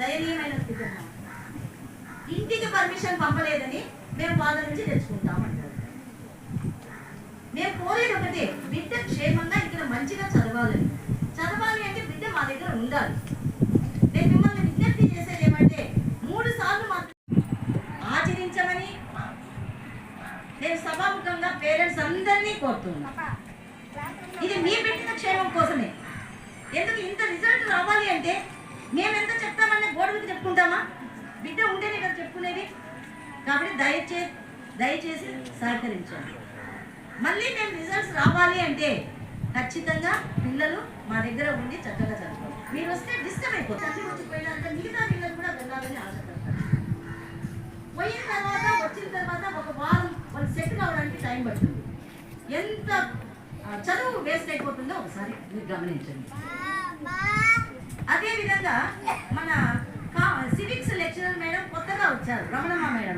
దయనీయమైన స్థితి ఇంటికి పర్మిషన్ పంపలేదని మేము ఫాదర్ నుంచి తెచ్చుకుంటాం అంటారు. మేము కోరేది ఒకటే బిడ్డ క్షేమంగా ఇక్కడ మంచిగా చదవాలని చదవాలి అంటే బిడ్డ మా దగ్గర ఉండాలి. నేను మిమ్మల్ని విజ్ఞప్తి చేసేది ఏమంటే మూడు సార్లు మాత్రం ఆచరించమని నేను సభాముఖంగా పేరెంట్స్ అందరినీ కోరుతున్నాను. ఇది మీ బిడ్డ క్షేమం కోసమే. ఎందుకు ఇంత రిజల్ట్ రావాలి అంటే మేము ఎంత చెప్తామని బిడ్డ ఉంటేనే కదా చెప్పుకునేది. కాబట్టి దయచే దయచేసి సహకరించండి. మళ్ళీ మేము రిజల్ట్స్ రావాలి అంటే ఖచ్చితంగా పిల్లలు మా దగ్గర ఉండి చక్కగా చదువుకోవాలి. మీరు వస్తే డిస్టర్బ్ అయిపోతుంది తల్లి మిగతా పిల్లలు కూడా వెళ్ళాలని ఆశపడతారు. పోయిన తర్వాత వచ్చిన తర్వాత ఒక వారం వాళ్ళు సెట్ అవ్వడానికి టైం పడుతుంది. ఎంత చదువు వేస్ట్ అయిపోతుందో ఒకసారి మీరు గమనించండి. అదేవిధంగా మన వచ్చారు రమణమ్మ మేడం